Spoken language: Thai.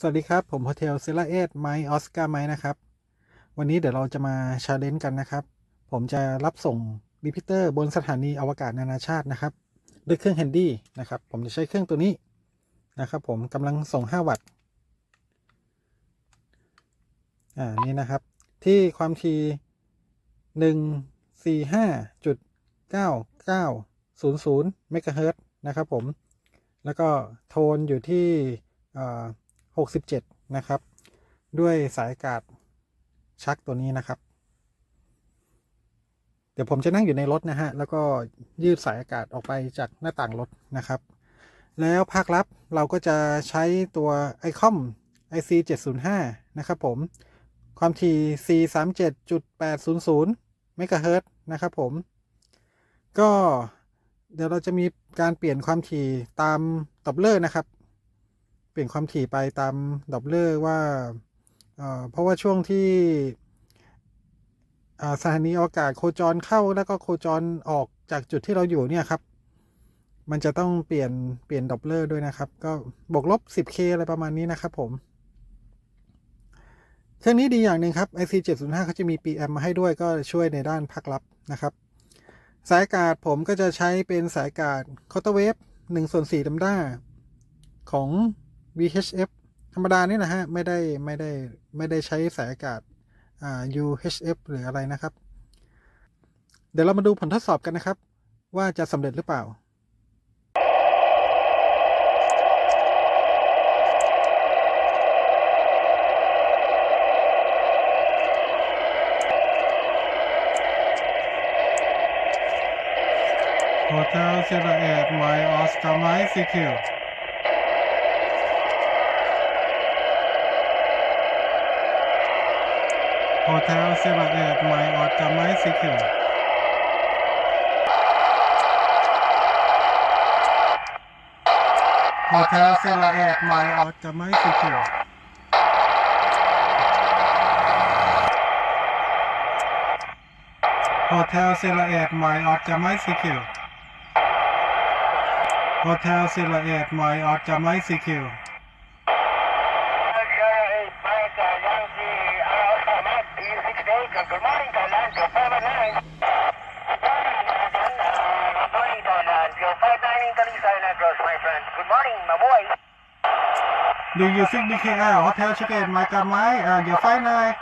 สวัสดีครับ ผมโฮเทลเซลาเอสไมออสการ์ไมนะครับ วันนี้เดี๋ยวเราจะมาชาเลนจ์กันนะครับ ผมจะรับส่งรีพิเตอร์บนสถานีอวกาศนานาชาตินะครับ ด้วยเครื่องแฮนดี้นะครับ ผมจะใช้เครื่องตัวนี้นะครับ ผมกำลังส่ง 5 วัตต์อ่านี่นะครับ ที่ความถี่หนึ่งสี่ห้าจุดเก้าเก้าศูนย์ศูนย์เมกะเฮิร์นะครับผมแล้วก็โทนอยู่ที่อ่า 67 นะครับ ด้วยสายอากาศชักตัวนี้นะครับ เดี๋ยวผมจะนั่งอยู่ในรถนะฮะ แล้วก็ยืดสายอากาศออกไปจากหน้าต่างรถนะครับ แล้วภาครับ เราก็จะใช้ตัวไอคอม IC 705นะครับผม ความถี่ C 37.800เมกะเฮิรตนะครับผม ก็เดี๋ยวเราจะมีการเปลี่ยนความถี่ตามตับเลอร์นะครับ ปลี่ยนความถี่ไปตามดอบเลอร์ว่าเพราะว่าช่วงที่สถานีอวกาศโคจรเข้าแล้วก็โคจรออกจากจุดที่เราอยู่เนี่ยครับ มันจะต้องเปลี่ยนเปลี่ยนดอบเลอร์ด้วยนะครับ ก็บวกลบ 10K อะไรประมาณนี้นะครับผมเครื่องนี้ดีอย่างหนึ่งครับ IC 705เขาจะมี PM มาให้ด้วยก็ช่วยในด้านภาครับนะครับ สายอากาศผมก็จะใช้เป็นสายอากาศคอ r เ w เวฟ1ส่วน4ลัมด้าของ VHF ธรรมดานี่นะฮะ ไม่ได้ไม่ได้ไม่ได้ใช้สายอากาศอ่า UHF หรืออะไรนะครับ เดี๋ยวเรามาดูผลทดสอบกันนะครับ ว่าจะสำเร็จหรือเปล่า Hotel Sierra 8 My Oscar My Secure Hotel Sierra 8 My Oscar My Secure Hotel Sierra 8 My Oscar My Secure Hotel Sierra 8 My Oscar My Secure Hotel Sierra 8 My Oscar My Secure sing morning, my boy. Do you think BKR Hotel Chicken My God My uh, your flight nine